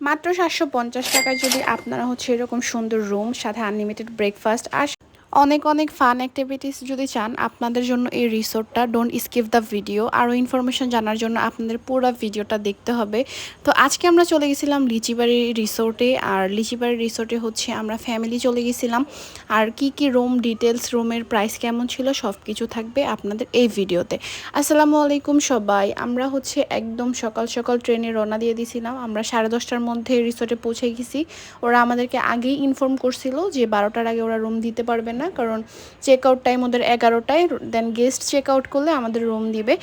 মাত্র সাতশো পঞ্চাশ টাকায় যদি আপনারা হচ্ছে এরকম সুন্দর রুম সাথে আনলিমিটেড ব্রেকফাস্ট আর অনেক অনেক ফান অ্যাক্টিভিটিস যদি চান, আপনাদের জন্য এই রিসোর্টটা ডোন্ট স্কিপ দ্য ভিডিও আরও ইনফরমেশন জানার জন্য আপনাদের পুরো ভিডিওটা দেখতে হবে। তো আজকে আমরা চলে গেছিলাম লিচিবাড়ি রিসোর্টে আর লিচিবাড়ি রিসোর্টে হচ্ছে আমরা ফ্যামিলি চলে গেছিলাম। আর কি কি রুম ডিটেলস রুমের প্রাইস কেমন ছিল সব কিছু থাকবে আপনাদের এই ভিডিওতে আসসালামু আলাইকুম সবাই, আমরা হচ্ছে একদম সকাল সকাল ট্রেনে রওনা দিয়ে দিয়েছিলাম আমরা সাড়ে দশটার মধ্যে রিসোর্টে পৌঁছে গেছি। ওরা আমাদেরকে আগেই ইনফর্ম করছিল যে বারোটার আগে ওরা রুম দিতে পারবে না। কারণ চেক আউট টাইম ওদের এগারোটায় দেন গেস্ট চেক আউট করলে আমাদের রুম দিবে।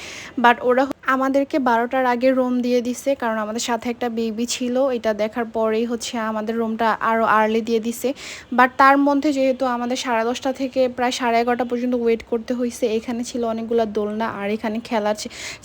বাট ওরা আমাদেরকে বারোটার আগে রুম দিয়ে দিছে, কারণ আমাদের সাথে একটা বেবি ছিল। এটা দেখার পরেই হচ্ছে আমাদের রুমটা আরও আর্লি দিয়ে দিছে। বাট তার মধ্যে যেহেতু আমাদের সাড়ে দশটা থেকে প্রায় সাড়ে এগারোটা পর্যন্ত ওয়েট করতে হয়েছে এখানে ছিল অনেকগুলো দোলনা আর এখানে খেলা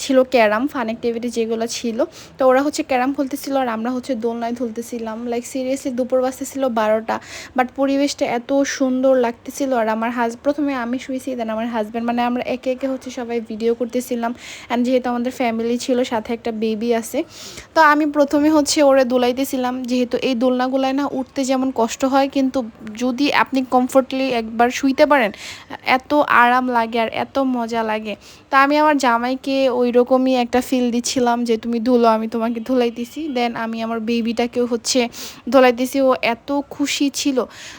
ছিল ক্যারাম ফান অ্যাক্টিভিটি যেগুলো ছিল। তো ওরা হচ্ছে ক্যারাম খেলতেছিল আর আমরা হচ্ছে দোলনায় ধুলতেছিলাম। লাইক সিরিয়াসলি দুপুর বাজতেছিল বারোটা। বাট পরিবেশটা এত সুন্দর লাগতেছিল আর আমার হাজ প্রথমে আমি শুয়েছি দেন আমার হাজব্যান্ড মানে আমরা একে একে হচ্ছে সবাই ভিডিও করতেছিলাম। অ্যান্ড যেহেতু আমাদের ফ্যামিলি ছিল, সাথে একটা বেবি আছে। তো আমি প্রথমে হচ্ছে ওরে দোলাইতেছিলাম, যেহেতু এই দোলনাগুলায় না উঠতে যেমন কষ্ট হয়, কিন্তু যদি আপনি কমফোর্টলি একবার শুইতে পারেন, এত আরাম লাগে আর এত মজা লাগে। তা আমি আমার জামাইকে ওই রকমই একটা ফিল দিচ্ছিলাম যে, তুমি ধুলো, আমি তোমাকে ধুলাইতেছি। দেন আমি আমার বেবিটাকেও হচ্ছে ধুলাইতেছি, ও এত খুশি ছিল।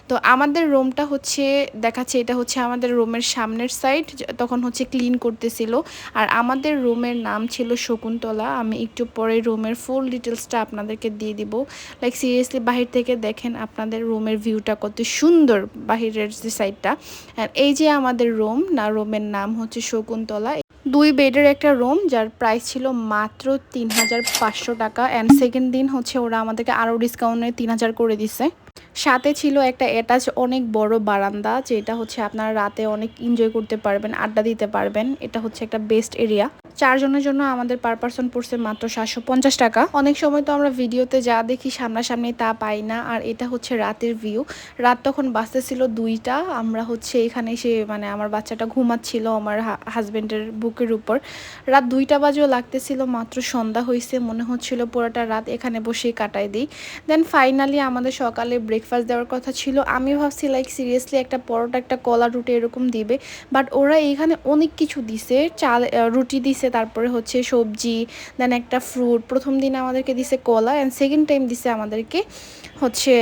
তো আমাদের রুমটা হচ্ছে, দেখাচ্ছে এটা হচ্ছে আমাদের রুমের সামনের সাইড তখন হচ্ছে ক্লিন করতেছিল। আর আমাদের রুমের নাম ছিল শকুন্তলা। আমি একটু পরে রুমের ফুল ডিটেলসটা আপনাদেরকে দিয়ে দিব। লাইক সিরিয়াসলি বাহির থেকে দেখেন আপনাদের রুমের ভিউটা কত সুন্দর বাহিরের যে সাইডটা এই যে আমাদের রুম না রুমের নাম হচ্ছে শকুন্তলা। দুই বেডের একটা রুম যার প্রাইস ছিল মাত্র তিন হাজার পাঁচশো টাকা। অ্যান্ড সেকেন্ড দিন হচ্ছে ওরা আমাদেরকে আরও ডিসকাউন্টে তিন হাজার করে দিছে। সাথে ছিল একটা অ্যাটাচ অনেক বড় বারান্দা, যেটা হচ্ছে আপনারা রাতে অনেক এনজয় করতে পারবেন, আড্ডা দিতে পারবেন। এটা হচ্ছে একটা বেস্ট এরিয়া চারজনের জন্য আমাদের পার পার্সন পড়ছে মাত্র সাতশো পঞ্চাশ টাকা। অনেক সময় তো আমরা ভিডিওতে যা দেখি সামনাসামনি তা পাই না, আর এটা হচ্ছে রাতের ভিউ রাত তখন বাসতে ছিল দুইটা, আমরা হচ্ছে এখানে এসে মানে আমার বাচ্চাটা ঘুমাচ্ছিল আমার হাজব্যান্ডের বুকের উপর। রাত দুইটা বাজেও লাগতেছিল, মাত্র সন্ধ্যা হয়েছে মনে হচ্ছিল পুরোটা রাত এখানে বসেই কাটাই দিই। দেন ফাইনালি আমাদের সকালে ব্রেকফাস্ট দেওয়ার কথা ছিল। আমি ভাবছি লাইক সিরিয়াসলি একটা পরোটা, একটা কলা রুটি এরকম দিবে। বাট ওরা এখানে অনেক কিছু দিছে। চাল রুটি দিছে, তারপরে হচ্ছে সবজি দেন একটা ফ্রুট প্রথম দিন আমাদেরকে দিছে কলা অ্যান্ড সেকেন্ড টাইম দিছে আমাদেরকে হচ্ছে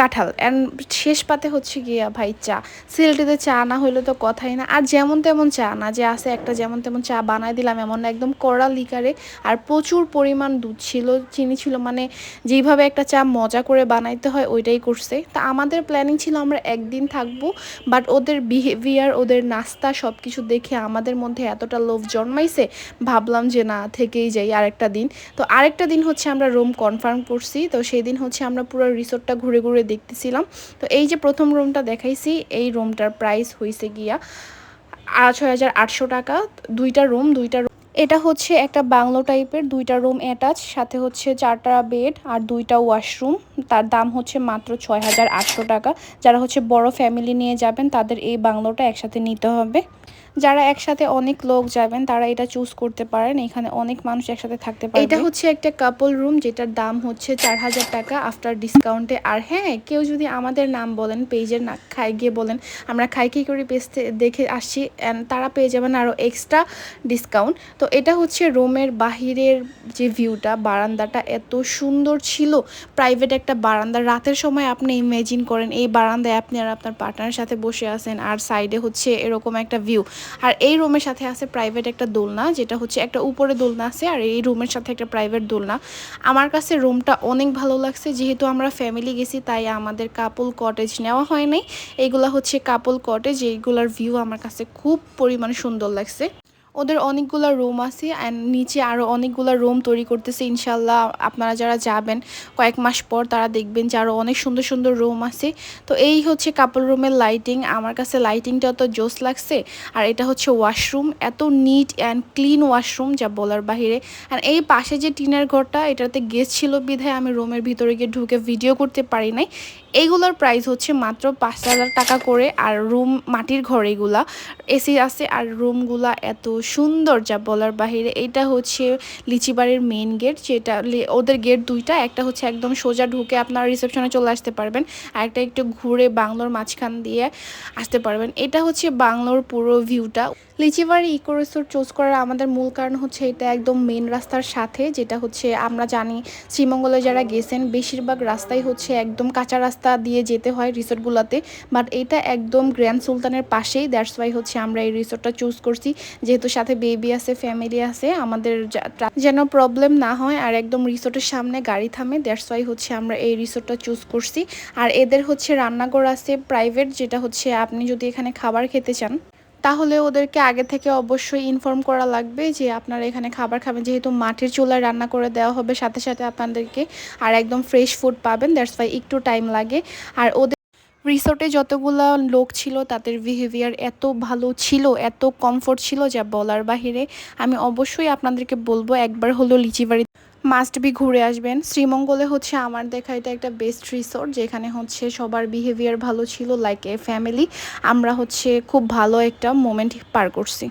কাঁঠাল। অ্যান্ড শেষ পাতে হচ্ছে গিয়া ভাই চা। সিলেটিতে চা না হইলে তো কথাই না। আর যেমন তেমন চা না যে আছে, একটা যেমন তেমন চা বানাই দিলাম, এমন একদম কড়া লিকারে আর প্রচুর পরিমাণ দুধ ছিল, চিনি ছিল। মানে যেইভাবে একটা চা মজা করে বানাইতে হয় ওইটাই করছে। তা আমাদের প্ল্যানিং ছিল আমরা একদিন থাকব বাট ওদের বিহেভিয়ার ওদের নাস্তা সব কিছু দেখে আমাদের মধ্যে এতটা লোভ জন্মাইছে, ভাবলাম যে না, থেকেই যাই আরেকটা দিন। তো আরেকটা দিন হচ্ছে আমরা রুম কনফার্ম করছি, তো সেই দিন হচ্ছে আমরা পুরো রিসোর্টটা ঘুরে ঘুরে দেখতেছিলাম। তো এই যে প্রথম রুমটা দেখাইছি, এই রুমটার প্রাইস হয়েছে গিয়া ছয় হাজার আটশো টাকা। দুইটা রুম দুইটা এটা হচ্ছে একটা বাংলো টাইপের, দুইটা রুম অ্যাটাচ, সাথে হচ্ছে চারটা বেড আর দুইটা ওয়াশরুম। তার দাম হচ্ছে মাত্র ছয় হাজার আটশো টাকা। যারা হচ্ছে বড় ফ্যামিলি নিয়ে যাবেন, তাদের এই বাংলোটা একসাথে নিতে হবে। যারা একসাথে অনেক লোক যাবেন, তারা এটা চুজ করতে পারেন। এখানে অনেক মানুষ একসাথে থাকতে পারে এটা হচ্ছে একটা কাপল রুম যেটার দাম হচ্ছে চার হাজার টাকা আফটার ডিসকাউন্টে আর হ্যাঁ কেউ যদি আমাদের নাম বলেন পেজের না খাই গিয়ে বলেন, আমরা খাই খাই করে পেজ দেখে আসছি অ্যান্ড তারা পেয়ে যাবেন আরও এক্সট্রা ডিসকাউন্ট তো এটা হচ্ছে রুমের বাহিরের যে ভিউটা বারান্দাটা এত সুন্দর ছিল। প্রাইভেট একটা বারান্দা। রাতের সময় আপনি ইমেজিন করেন, এই বারান্দায় আপনি আর আপনার পার্টনারের সাথে বসে আছেন, আর সাইডে হচ্ছে এরকম একটা ভিউ আর এই রুমের সাথে আছে প্রাইভেট একটা দোলনা, যেটা হচ্ছে একটা উপরে দোলনা আছে আর এই রুমের সাথে একটা প্রাইভেট দোলনা। আমার কাছে রুমটা অনেক ভালো লাগছে, যেহেতু আমরা ফ্যামিলি গেছি, তাই আমাদের কাপল কটেজ নেওয়া হয় নাই। এইগুলা হচ্ছে কাপল কটেজ এইগুলার ভিউ আমার কাছে খুব পরিমাণে সুন্দর লাগছে। ওদের অনেকগুলো রুম আছে অ্যান্ড নিচে আরও অনেকগুলো রুম তৈরি করতেছে, ইনশাল্লাহ আপনারা যারা যাবেন কয়েক মাস পর তারা দেখবেন যে আরও অনেক সুন্দর সুন্দর রুম আছে। তো এই হচ্ছে কাপড় রুমের লাইটিং আমার কাছে লাইটিংটা অত জোস লাগছে। আর এটা হচ্ছে ওয়াশরুম এত নিট অ্যান্ড ক্লিন ওয়াশরুম যা বলার বাহিরে। আর এই পাশে যে টিনের ঘরটা, এটাতে গেস্ট ছিল বিধায় আমি রুমের ভিতরে গিয়ে ঢুকে ভিডিও করতে পারি নাই। এইগুলোর প্রাইস হচ্ছে মাত্র পাঁচ হাজার টাকা করে, আর রুম মাটির ঘর এগুলা এসি আছে, আর রুমগুলা এত সুন্দর যা বলার বাহিরে। এটা হচ্ছে লিচিবাড়ির মেন গেট যেটা ওদের গেট দুইটা, একটা হচ্ছে একদম সোজা ঢুকে আপনার রিসেপশনে চলে আসতে পারবেন, আর একটা একটু ঘুরে বাংলোর মাঝখান দিয়ে আসতে পারবেন। এটা হচ্ছে বাংলোর পুরো ভিউটা লিচিবাড়ি ইকো রিসোর্ট চুজ করার আমাদের মূল কারণ হচ্ছে এটা একদম মেন রাস্তার সাথে, যেটা হচ্ছে আমরা জানি শ্রীমঙ্গলে যারা গেছেন বেশিরভাগ রাস্তাই হচ্ছে একদম কাঁচা রাস্তা দিয়ে যেতে হয় রিসোর্টগুলোতে। বাট এটা একদম গ্র্যান্ড সুলতানের পাশেই দ্যাটস ওয়াই হচ্ছে আমরা এই রিসোর্টটা চুজ করছি। যেহেতু সাথে বেবি আছে ফ্যামিলি আছে, আমাদের যেন প্রবলেম না হয় আর একদম রিসোর্টের সামনে গাড়ি থামে দ্যাটস ওয়াই হচ্ছে আমরা এই রিসোর্টটা চুজ করছি। আর এদের হচ্ছে রান্নাঘর আছে প্রাইভেট যেটা হচ্ছে আপনি যদি এখানে খাবার খেতে চান। তাহলে ওদেরকে আগে থেকে অবশ্যই ইনফর্ম করা লাগবে যে আপনারা এখানে খাবার খাবেন। যেহেতু মাটির চুলায় রান্না করে দেওয়া হবে, সাথে সাথে আপনাদেরকে আর একদম ফ্রেশ ফুড পাবেন। দ্যাটস ওয়াই একটু টাইম লাগে। আর ওদের রিসোর্টে যতগুলো লোক ছিল, তাদের বিহেভিয়ার এত ভালো ছিল, এত কমফোর্ট ছিল যা বলার বাহিরে। আমি অবশ্যই আপনাদেরকে বলব, একবার হলো লিচিবাড়ি মাস্ট বি ঘুরে আসবেন। শ্রীমঙ্গলে হচ্ছে আমার দেখা এটা একটা বেস্ট রিসোর্ট যেখানে হচ্ছে সবার বিহেভিয়ার ভালো ছিল লাইক এ ফ্যামিলি আমরা হচ্ছে খুব ভালো একটা মোমেন্ট পার করছি।